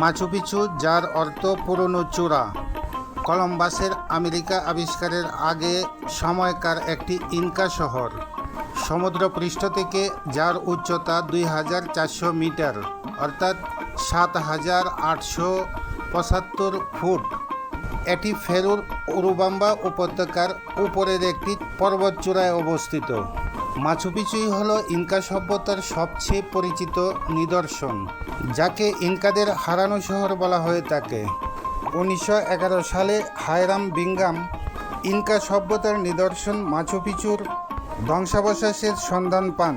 মাচু পিছু যার অর্থ পুরনো চূড়া। কলম্বাসের আমেরিকা আবিষ্কারের আগে সময়কার একটি ইনকা শহর। সমুদ্রপৃষ্ঠ থেকে যার উচ্চতা দুই হাজার চারশো মিটার, অর্থাৎ সাত হাজার আটশো পঁচাত্তর ফুট। এটি ফেরুর উরুবাম্বা উপত্যকার উপরের একটি পর্বতচূড়ায় অবস্থিত। মাছুপিচুই হল ইনকা সভ্যতার সবচেয়ে পরিচিত নিদর্শন, যাকে ইনকাদের হারানো শহর বলা হয়ে থাকে। উনিশশো এগারো সালে হায়রাম বিঙ্গাম ইনকা সভ্যতার নিদর্শন মাছুপিচুর ধ্বংসাবশেষের সন্ধান পান।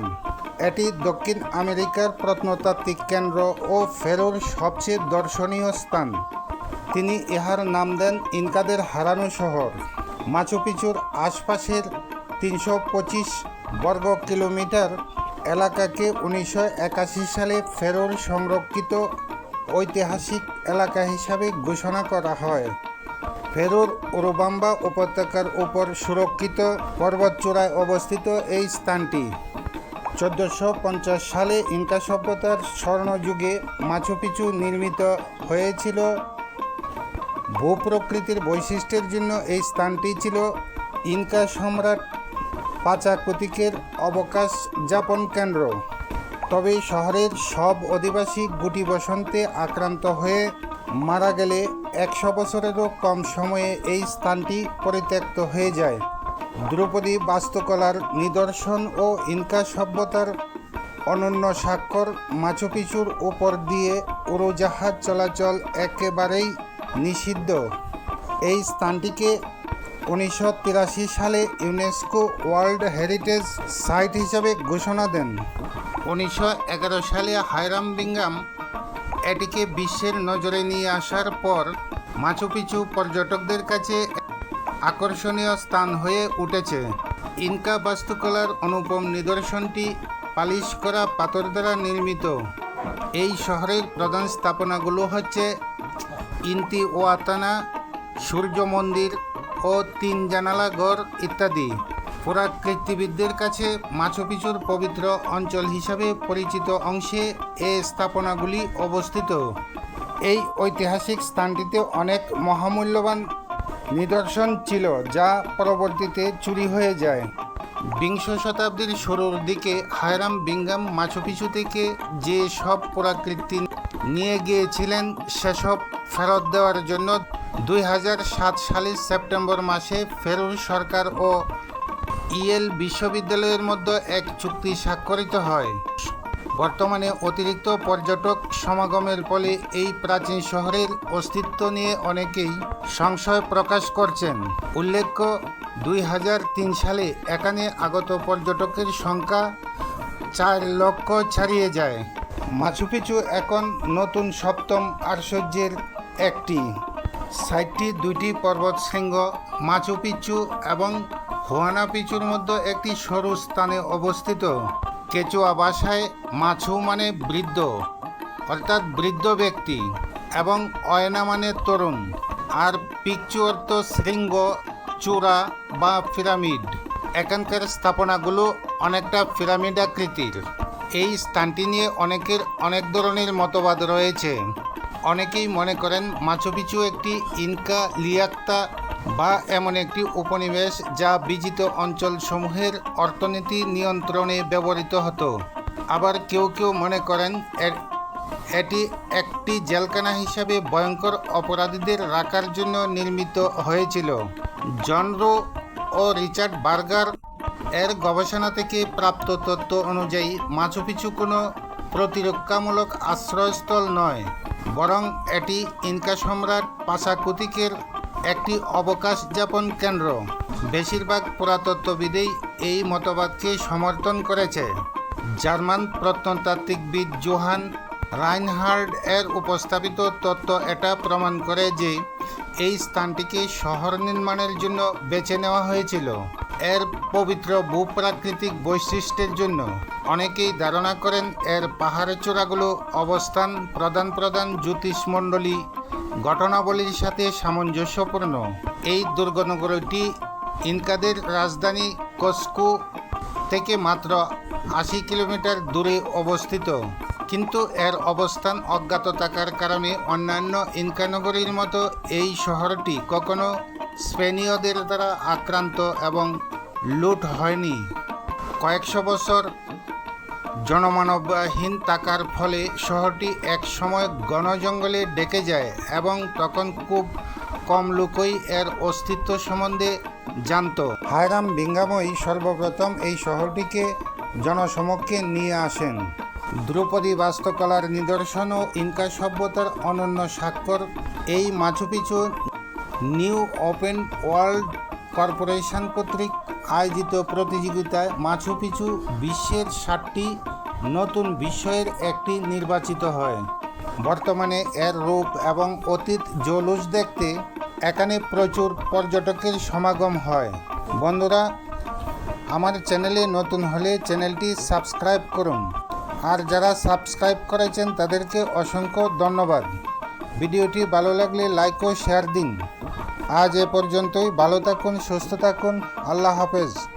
এটি দক্ষিণ আমেরিকার প্রত্নতাত্ত্বিক কেন্দ্র ও ফেরোর সবচেয়ে দর্শনীয় স্থান। তিনি ইহার নাম দেন ইনকাদের হারানো শহর। মাচুপিচুর আশপাশের তিনশো পঁচিশ বর্গ কিলোমিটার এলাকাকে উনিশশো একাশি সালে ফেরোর সংরক্ষিত ঐতিহাসিক এলাকা হিসাবে ঘোষণা করা হয়। ফেরুর ওরুবাম্বা উপত্যকার উপর সুরক্ষিত পর্বতচূড়ায় অবস্থিত এই স্থানটি। চোদ্দোশো পঞ্চাশ সালে ইনকা সভ্যতার স্বর্ণযুগে মাছুপিছু নির্মিত হয়েছিল। ভূপ্রকৃতির বৈশিষ্ট্যের জন্য এই স্থানটি ছিল ইনকা সম্রাট পাচাকুতিকের অবকাশ যাপন কেন্দ্র। তবে শহরের সব অধিবাসী গুটি বসন্তে আক্রান্ত হয়ে মারা গেলে একশো বছরেরও কম সময়ে এই স্থানটি পরিত্যক্ত হয়ে যায়। দ্রৌপদী বাস্তুকলার নিদর্শন ও ইনকা সভ্যতার অনন্য স্বাক্ষর মাচুপিচুর উপর দিয়ে উড়োজাহাজ চলাচল একেবারেই নিষিদ্ধ। এই স্থানটিকে উনিশশো তিরাশি সালে ইউনেস্কো ওয়ার্ল্ড হেরিটেজ সাইট হিসাবে ঘোষণা দেন। উনিশশো এগারো সালে হায়রাম বিঙ্গাম এটিকে বিশ্বের নজরে নিয়ে আসার পর মাচুপিচু পর্যটকদের কাছে আকর্ষণীয় স্থান হয়ে উঠেছে। ইনকা বাস্তুকলার অনুপম নিদর্শনটি পালিশ করা পাথর দ্বারা নির্মিত। এই শহরের প্রধান স্থাপনাগুলো হচ্ছে ইন্তি ওয়াতানা সূর্য মন্দির ও তিন জানালা ঘর ইত্যাদি। পুরাকৃতিবিদদের কাছে মাছুপিছুর পবিত্র অঞ্চল হিসাবে পরিচিত অংশে এ স্থাপনাগুলি অবস্থিত। এই ঐতিহাসিক স্থানটিতে অনেক মহামূল্যবান নিদর্শন ছিল যা পরবর্তীতে চুরি হয়ে যায়। বিংশ শতাব্দীর শুরুর দিকে হায়রাম বিঙ্গাম মাছুপিছু থেকে যে সব পুরাকৃতি নিয়ে গিয়েছিলেন, সেসব ফেরত দেওয়ার জন্য দুই হাজার সাত সালের সেপ্টেম্বর মাসে ফেরুর সরকার ও ইয়েল বিশ্ববিদ্যালয়ের মধ্যে এক চুক্তি স্বাক্ষরিত হয়। বর্তমানে অতিরিক্ত পর্যটক সমাগমের ফলে এই প্রাচীন শহরের অস্তিত্ব নিয়ে অনেকেই সংশয় প্রকাশ করছেন। উল্লেখ্য, দুই হাজার তিন সালে এখানে আগত পর্যটকের সংখ্যা চার লক্ষ ছাড়িয়ে যায়। মাছুপিছু এখন নতুন সপ্তম আশ্চর্যের একটি সাইটটি দুইটি পর্বত শৃঙ্গ, মাচু পিচু এবং হোয়ানা পিচুর মধ্যে একটি সরু স্থানে অবস্থিত। কেচুয়া ভাষায় মাছু মানে বৃদ্ধ, অর্থাৎ বৃদ্ধ ব্যক্তি, এবং অয়না মানে তরুণ, আর পিকচু অর্থ শৃঙ্গ, চূড়া বা পিরামিড। এখানকার স্থাপনাগুলো অনেকটা পিরামিড আকৃতির। এই স্থানটি নিয়ে অনেকের অনেক ধরনের মতবাদ রয়েছে। অনেকেই মনে করেন মাছুপিছু একটি ইনকা লিয়াক্তা বা এমন একটি উপনিবেশ যা বিজিত অঞ্চলসমূহের অর্থনীতি নিয়ন্ত্রণে ব্যবহৃত হতো। আবার কেউ কেউ মনে করেন এটি একটি জেলখানা হিসাবে ভয়ঙ্কর অপরাধীদের রাখার জন্য নির্মিত হয়েছিল। জনরো ও রিচার্ড বার্গার এর গবেষণা থেকে প্রাপ্ত তথ্য অনুযায়ী মাছুপিছু কোনো প্রতিরক্ষামূলক আশ্রয়স্থল নয়। বরং এটি ইনকা সম্রাট পাশাকুতিকের একটি অবকাশ যাপন কেন্দ্র। বেশিরভাগ পুরাতত্ত্ববিদেই এই মতবাদকে সমর্থন করেছে। জার্মান প্রত্নতাত্ত্বিকবিদ জোহান রাইনহার্ড এর উপস্থাপিত তত্ত্ব এটা প্রমাণ করে যে, এই স্থানটিকে শহর নির্মাণের জন্য বেছে নেওয়া হয়েছিল। এর পবিত্র ভূপ্রাকৃতিক বৈশিষ্ট্যের জন্য অনেকেই ধারণা করেন এর পাহাড়ের চূড়াগুলো অবস্থান প্রধান প্রধান জ্যোতিষমণ্ডলী ঘটনাবলীর সাথে সামঞ্জস্যপূর্ণ। এই দুর্গনগরটি ইনকাদের রাজধানী কস্কো থেকে মাত্র আশি কিলোমিটার দূরে অবস্থিত। কিন্তু এর অবস্থান অজ্ঞাত থাকার কারণে অন্যান্য ইনকানগরীর মতো এই শহরটি কখনো স্পেনীয়দের দ্বারা আক্রান্ত এবং লুট হয়নি। কয়েকশো বছর জনমানবহীন থাকার ফলে শহরটি এক সময় ঘন জঙ্গলে ডেকে যায় এবং তখন খুব কম লোকই এর অস্তিত্ব সম্বন্ধে জানত। হায়রাম বিঙ্গামই সর্বপ্রথম এই শহরটিকে জনসমক্ষে নিয়ে আসেন। দ্রৌপদী বাস্তুকলার নিদর্শন ও ইনকা সভ্যতার অনন্য স্বাক্ষর এই Machu Picchu New Open World Corporation কর্তৃক আয়োজিত প্রতিযোগিতায় মাছুপিছু বিশ্বের ষাটটি নতুন বিষয়ের একটি নির্বাচিত হয়। বর্তমানে এর রূপ এবং অতীত জলুস দেখতে এখানে প্রচুর পর্যটকের সমাগম হয়। বন্ধুরা, আমার চ্যানেলে নতুন হলে চ্যানেলটি সাবস্ক্রাইব করুন। আর যারা সাবস্ক্রাইব করেছেন তাদেরকে অসংখ্য ধন্যবাদ। ভিডিওটি ভালো লাগলে লাইক ও শেয়ার দিন। আজ এ পর্যন্তই। ভালো থাকুন সুস্থ থাকুন। আল্লাহ হাফেজ।